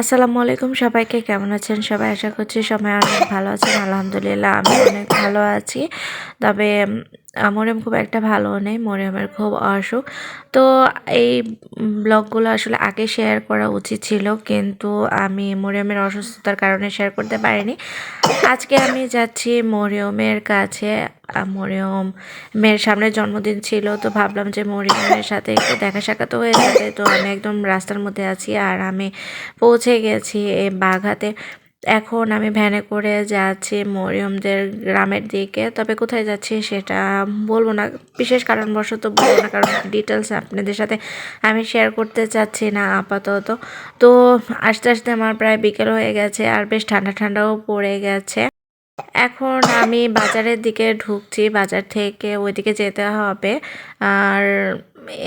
আসসালামু আলাইকুম, সবাইকে কেমন আছেন? সবাই আশা করছি সবাই অনেক ভালো আছেন। আলহামদুলিল্লাহ, আমি অনেক ভালো আছি। তবে মরিয়ম খুব একটা ভালো নেই, মরিয়মের খুব অসুখ। তো এই ব্লগগুলো আসলে আগে শেয়ার করা উচিত ছিল, কিন্তু আমি মরিয়মের অসুস্থতার কারণে শেয়ার করতে পারিনি। আজকে আমি যাচ্ছি মরিয়মের কাছে। মরিয়ম, মেয়ের সামনে জন্মদিন ছিল, তো ভাবলাম যে মরিয়মের সাথে একটু দেখা সাক্ষাৎ হয়ে যাবে। তো আমি একদম রাস্তার মধ্যে আছি আর আমি পৌঁছে গেছি বাঘাতে। এখন আমি ভ্যানে করে যাচ্ছি মরিয়মদের গ্রামের দিকে। তবে কোথায় যাচ্ছি সেটা বলব না। বিশেষ কারণবশত বলব না, কারণ ডিটেলস আপনাদের সাথে আমি শেয়ার করতে চাচ্ছি না আপাতত। তো আস্তে আস্তে আমার প্রায় বিকেল হয়ে গেছে আর বেশ ঠান্ডা ঠান্ডাও পড়ে গেছে। এখন আমি বাজারের দিকে ঢুকছি। বাজার থেকে ওইদিকে যেতে হবে। আর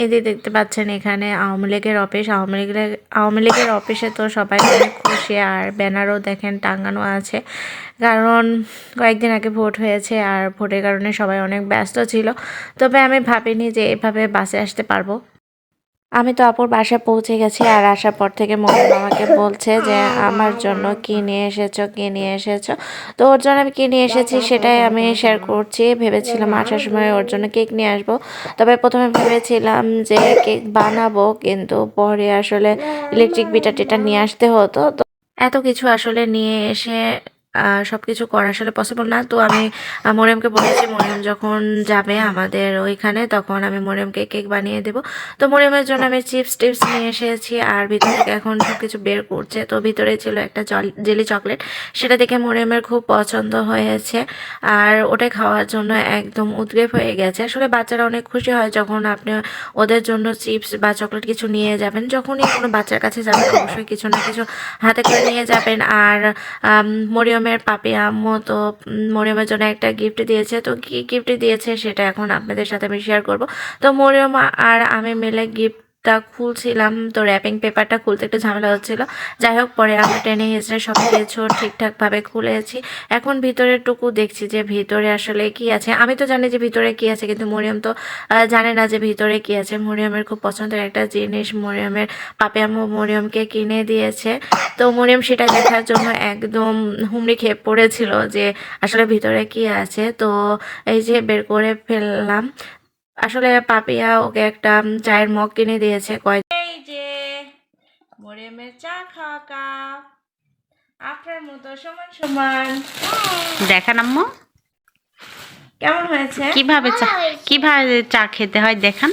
এদিকে দেখতে পাচ্ছেন এখানে আওয়ামী লীগের অফিস, আওয়ামী লীগের আওয়ামী লীগের অফিসে তো সবাই অনেক খুশি আর ব্যানারও দেখেন টাঙানো আছে। কারণ কয়েকদিন আগে ভোট হয়েছে আর ভোটের কারণে সবাই অনেক ব্যস্ত ছিল। তবে আমি ভাবিনি যে এভাবে বাসে আসতে পারব। আমি তো আপুর বাসায় পৌঁছে গেছি আর আসার পর থেকে মনে আমাকে বলছে যে, আমার জন্য কি নিয়ে এসেছ, কি নিয়ে এসেছ? তো ওর জন্য আমি কি নিয়ে এসেছি সেটাই আমি শেয়ার করছি। ভেবেছিলাম আসার সময় ওর জন্য কেক নিয়ে আসব। তবে প্রথমে ভেবেছিলাম যে কেক বানাবো, কিন্তু পরে আসলে ইলেকট্রিক বিটা টিটা নিয়ে আসতে হতো। তো এত কিছু আসলে নিয়ে এসে সব কিছু করা আসলে পসিবল না। তো আমি মরিয়মকে বলেছি মরিয়ম যখন যাবে আমাদের ওইখানে তখন আমি মরিয়মকে কেক বানিয়ে দেবো। তো মরিয়মের জন্য আমি চিপস টিপস নিয়ে এসেছি আর ভিতর থেকে এখন সব কিছু বের করছে। তো ভিতরে ছিল একটা জেলি চকলেট। সেটা দেখে মরিয়মের খুব পছন্দ হয়েছে। আর ওটা খাওয়ার জন্য একদম উদ্গ্রেপ হয়ে গেছে। আসলে বাচ্চারা অনেক খুশি হয় যখন আপনি ওদের জন্য চিপস বা চকলেট কিছু নিয়ে যাবেন। যখনই কোনো বাচ্চার কাছে যাবেন অবশ্যই কিছু না কিছু হাতে করে নিয়ে যাবেন। আর আম, মরিয়মের পাপি আম্মু তো মরিয়মের জন্য একটা গিফট দিয়েছে। তো কি গিফট দিয়েছে সেটা এখন আপনাদের সাথে আমি শেয়ার করব। তো মরিয়ম আর আমি মিলে গিফটটা খুলছিলাম, তো র্যাপিং পেপারটা খুলতে একটু ঝামেলা হচ্ছিল। যাই হোক, পরে আমরা টেনে হিসেবে সব কিছু ঠিকঠাকভাবে খুলেছি। এখন ভিতরের টুকু দেখছি যে ভিতরে আসলে কি আছে। আমি তো জানি যে ভিতরে কি আছে, কিন্তু মরিয়ম তো জানে না যে ভিতরে কি আছে। মরিয়মের খুব পছন্দের একটা জিনিস, মরিয়মের পাপে আম্মু মরিয়মকে কিনে দিয়েছে। তো মরিয়ম সেটা দেখার জন্য একদম হুমড়ি খেয়ে পড়েছিল যে আসলে ভিতরে কি আছে। তো এই যে বের করে ফেললাম। আসলে পাপিয়া ওকে একটা চায়ের মগ কিনে দিয়েছে কয় এই যে মরিয়মের চা খাওয়া কাপ। আপনার মতো সমান সমান। দেখান আম্মু। কেমন হয়েছে? কীভাবে চা কীভাবে চা খেতে হয় দেখান।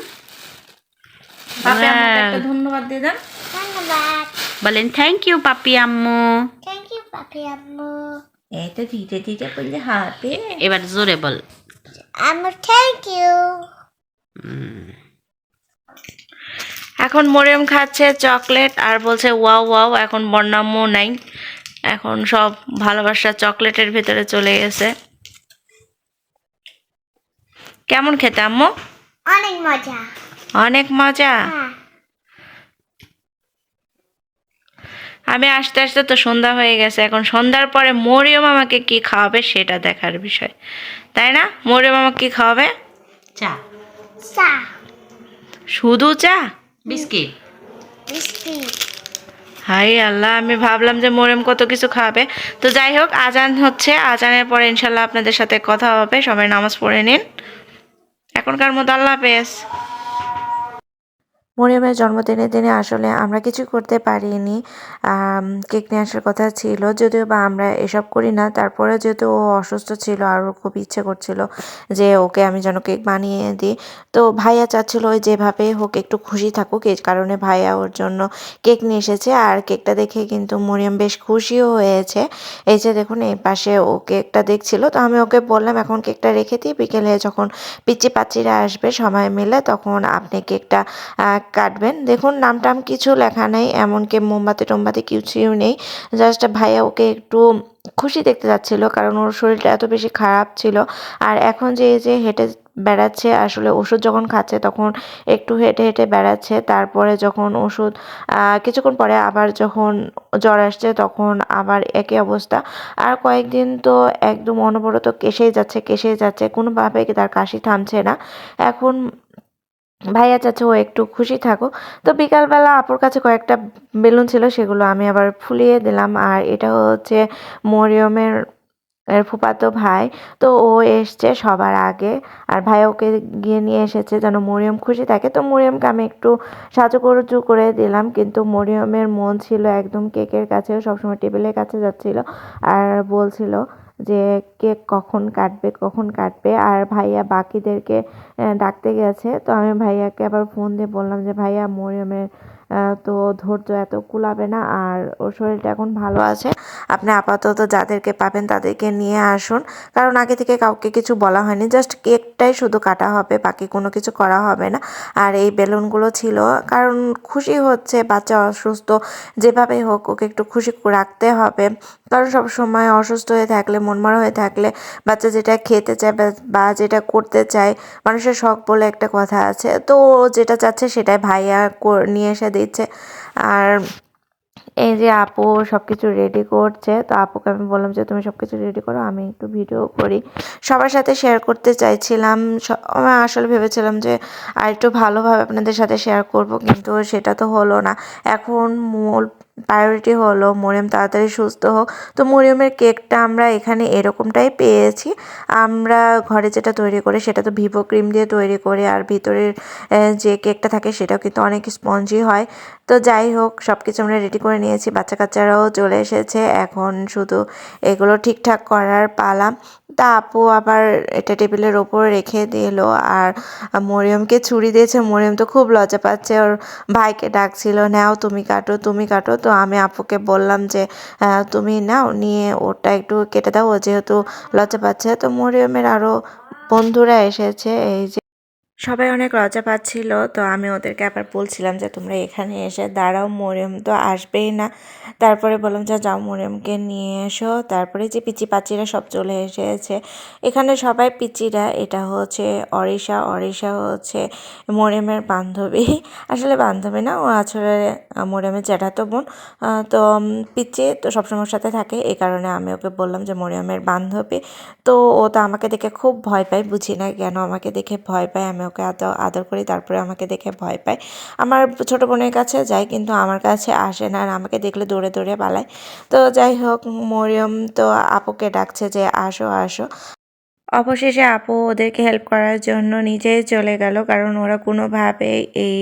পাপি আম্মুকে একটা ধন্যবাদ দিয়ে দেন। ধন্যবাদ। বলেন থ্যাংক ইউ পাপি আম্মু। থ্যাংক ইউ পাপি আম্মু। এই তো ধীরে ধীরে বললে হাতে। এবার জোরে বল। আম্মু থ্যাংক ইউ এখন মরিয়ম খাচ্ছে চকলেট আর বলছে ওয়াও ওয়াও এখন বর্ণাম্য নাই। এখন সব ভালোবাসা চকলেটের ভিতরে চলে গেছে। কেমন খেতে আম্মু? অনেক মজা। অনেক মজা? হ্যাঁ। আমি আস্তে আস্তে তো সন্ধ্যা হয়ে গেছে এখন সন্ধ্যার পরে মরিয়ম আমাকে কি খাওয়াবে সেটা দেখার বিষয়। তাই না? মরিয়ম আমাকে কি খাওয়াবে? চা। চা। শুধু চা? বিস্কিট? বিস্কিট। হাই আল্লাহ আমি ভাবলাম যে মোরেম কত কিছু খাবে। তো যাই হোক আজান হচ্ছে। আজানের পরে ইনশাল্লাহ আপনাদের সাথে কথা হবে। সবাই নামাজ পড়ে নিন। এখনকার মতো আল্লাহ হাফেজ। মরিয়মের জন্মদিনের দিনে আসলে আমরা কিছু করতে পারিনি। কেক নিয়ে আসার কথা ছিল, যদিও বা আমরা এসব করি না। তারপরে যেহেতু ও অসুস্থ ছিল আর ওর খুব ইচ্ছে করছিল যে ওকে আমি যেন কেক বানিয়ে দিই, তো ভাইয়া চাচ্ছিল ওই যেভাবে হোক একটু খুশি থাকুক এই কারণে ভাইয়া ওর জন্য কেক নিয়ে এসেছে। আর কেকটা দেখে কিন্তু মরিয়ম বেশ খুশিও হয়েছে। এই যে দেখুন, এই পাশে ও কেকটা দেখছিল, তো আমি ওকে বললাম, এখন কেকটা রেখে দিই, বিকেলে যখন পিচি পাচিরা আসবে সবাই মিলে, তখন আপনি কেকটা কাটবেন। দেখুন নাম টাম কিছু লেখা নেই, এমনকি মোমবাতি টোমবাতি কিছুই নেই। জাস্ট ভাইয়া ওকে একটু খুশি দেখতে যাচ্ছিল, কারণ ওর শরীরটা এত বেশি খারাপ ছিল। আর এখন যে যে হেঁটে বেড়াচ্ছে, আসলে ওষুধ যখন খাচ্ছে তখন একটু হেঁটে হেঁটে বেড়াচ্ছে। তারপরে যখন ওষুধ কিছুক্ষণ পরে আবার যখন জ্বর আসছে তখন আবার একই অবস্থা। আর কয়েকদিন তো একদম অনবরত কেসেই যাচ্ছে কেসেই যাচ্ছে। কোনোভাবে তার কাশি থামছে না। এখন ভাইয়া চাচ্ছে ও একটু খুশি থাকো তো বিকালবেলা আপুর কাছে কয়েকটা বেলুন ছিল, সেগুলো আমি আবার ফুলিয়ে দিলাম। আর এটা হচ্ছে মরিয়মের, এর ফুপাতো ভাই। তো ও এসছে সবার আগে। আর ভাই ওকে গিয়ে নিয়ে এসেছে যেন মরিয়ম খুশি থাকে। তো মরিয়মকে আমি একটু সাজুগুজু করে দিলাম। কিন্তু মরিয়মের মন ছিল একদম কেকের কাছে সবসময় টেবিলের কাছে যাচ্ছিল। আর বলছিল যে কেক কখন কাটবে কখন কাটবে। আর ভাইয়া বাকিদেরকে ডাকতে গেছে। তো আমি ভাইয়াকে আবার ফোন দিয়ে বললাম যে, ভাইয়া, মরিয়মের তো ধৈর্য এত কুলাবে না আর ওর শরীরটা এখন ভালো আছে। আপনি আপাতত যাদেরকে পাবেন তাদেরকে নিয়ে আসুন। কারণ আগে থেকে কাউকে কিছু বলা হয়নি জাস্ট কেকটাই শুধু কাটা হবে, বাকি কোনো কিছু করা হবে না। আর এই বেলুনগুলো ছিল, কারণ খুশি হচ্ছে বাচ্চা অসুস্থ, যেভাবে হোক ওকে একটু খুশি রাখতে হবে। কারণ সব সময় অসুস্থ হয়ে থাকলে, মনমরা হয়ে থাকলে বাচ্চা যেটা খেতে চায় বা- যেটা করতে চায়, মানুষের শখ বলে একটা কথা আছে। তো যেটা চাচ্ছে সেটাই ভাইয়া নিয়ে এসে দিচ্ছে আর এই যে আপু সব কিছু রেডি করছে, তো আপুকে আমি বললাম যে, তুমি সব কিছু রেডি করো, আমি একটু ভিডিও করি। সবার সাথে শেয়ার করতে চাইছিলাম। আমি আসলে ভেবেছিলাম যে, আর একটু ভালোভাবে আপনাদের সাথে শেয়ার করব। কিন্তু সেটা তো হলো না। এখন মূল প্রায়োরিটি হলো, মরিয়ম তাড়াতাড়ি সুস্থ হোক। তো মরিয়মের কেকটা আমরা এখানে এরকমটাই পেয়েছি। আমরা ঘরে যেটা তৈরি করি সেটা তো ভিভো ক্রিম দিয়ে তৈরি করে, আর ভিতরের যে কেকটা থাকে সেটাও কিন্তু অনেক স্পঞ্জি হয়। তো যাই হোক সব কিছু আমরা রেডি করে নিয়েছি। বাচ্চা কাচ্চারাও চলে এসেছে। এখন শুধু এগুলো ঠিকঠাক করার পালা। তা আপু আবার এটা টেবিলের ওপর রেখে দিল। আর মরিয়মকে ছুরি দিয়েছে। মরিয়ম তো খুব লজ্জা পাচ্ছে। ওর ভাইকে ডাকছিল, নাও, তুমি কাটো তুমি কাটো। তো আমি আপুকে বললাম যে তুমি নাও, নিয়ে ওটা একটু কেটে দাও। ও যেহেতু লজ্জা পাচ্ছে। তো মরিয়মের আরও বন্ধুরা এসেছে। এই যে সবাই অনেক লজ্জা পাচ্ছিল, তো আমি ওদেরকে আবার বলছিলাম যে, তোমরা এখানে এসে দাঁড়াও, মরিয়ম তো আসবেই না। তারপরে বললাম যে যাও, মরিয়মকে নিয়ে এসো। তারপরে যে পিচি পাচিরা সব চলে এসেছে। এখানে সবাই পিচিরা, এটা হচ্ছে অরিশা অরিশা হচ্ছে মরিয়মের বান্ধবী। আসলে বান্ধবী না, ও আসলে মরিয়মের জ্যাঠাতো বোন। তো পিচি তো সবসময় সাথে থাকে, এই কারণে আমি ওকে বললাম যে, মরিয়মের বান্ধবী। তো ও তো আমাকে দেখে খুব ভয় পায়, বুঝি না কেন আমাকে দেখে ভয় পায়, আমি ওকে আদর আদর করি, তারপরে আমাকে দেখে ভয় পায়। আমার ছোট বোনের কাছে যায় কিন্তু আমার কাছে আসে না আর আমাকে দেখলে দৌড়ে দৌড়ে পালায়। তো যাই হোক, মরিয়ম তো আপুকে ডাকছে যে, আসো আসো। অবশেষে আপু ওদেরকে হেল্প করার জন্য নিজেই চলে গেল, কারণ ওরা কোনোভাবে এই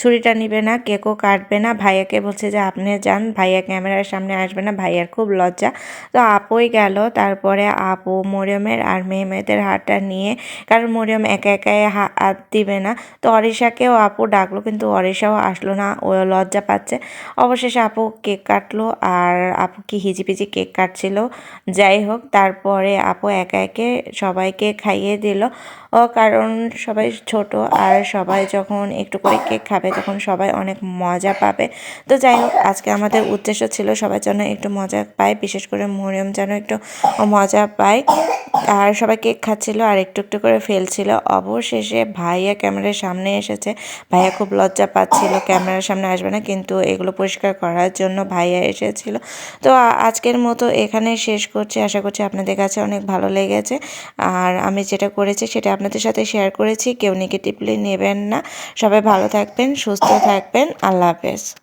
ছুরিটা নিবে না, কেকও কাটবে না। ভাইয়াকে বলছে যে, আপনি যান, ভাইয়া ক্যামেরার সামনে আসবে না, ভাইয়ার খুব লজ্জা। তো আপুই গেল, তারপরে আপু মরিয়মের আর মেয়ে মেয়েদের হাতটা নিয়ে, কারণ মরিয়ম একা একাই হাত দিবে না। তো অরিশাকেও আপু ডাকলো, কিন্তু অরিশাও আসলো না, ও লজ্জা পাচ্ছে। অবশেষে আপু কেক কাটলো, আর আপু কি হিজিপিজি কেক কাটছিল? যাই হোক, তারপরে আপু একা একে সবাইকে খাইয়ে দিল। ও কারণ সবাই ছোট আর সবাই যখন একটু করে কেক খাবে তখন সবাই অনেক মজা পাবে। তো যাই হোক, আজকে আমাদের উদ্দেশ্য ছিল সবাই যেন একটু মজা পায়, বিশেষ করে মরিয়ম যেন একটু মজা পায়। আর সবাই কেক খাচ্ছিল আর একটু একটু করে ফেলছিল। অবশেষে ভাইয়া ক্যামেরার সামনে এসেছে। ভাইয়া খুব লজ্জা পাচ্ছিল, ক্যামেরার সামনে আসবে না, কিন্তু এগুলো পরিষ্কার করার জন্য ভাইয়া এসেছিল। তো আজকের মতো এখানে শেষ করছি। আশা করছি আপনাদের কাছে অনেক ভালো লেগেছে। আর আমি যেটা করেছি সেটা আপনাদের সাথে শেয়ার করেছি। কেউ নেগেটিভলি নেবেন না। সবাই ভালো থাকবেন, সুস্থ থাকবেন। আল্লাহ হাফেজ।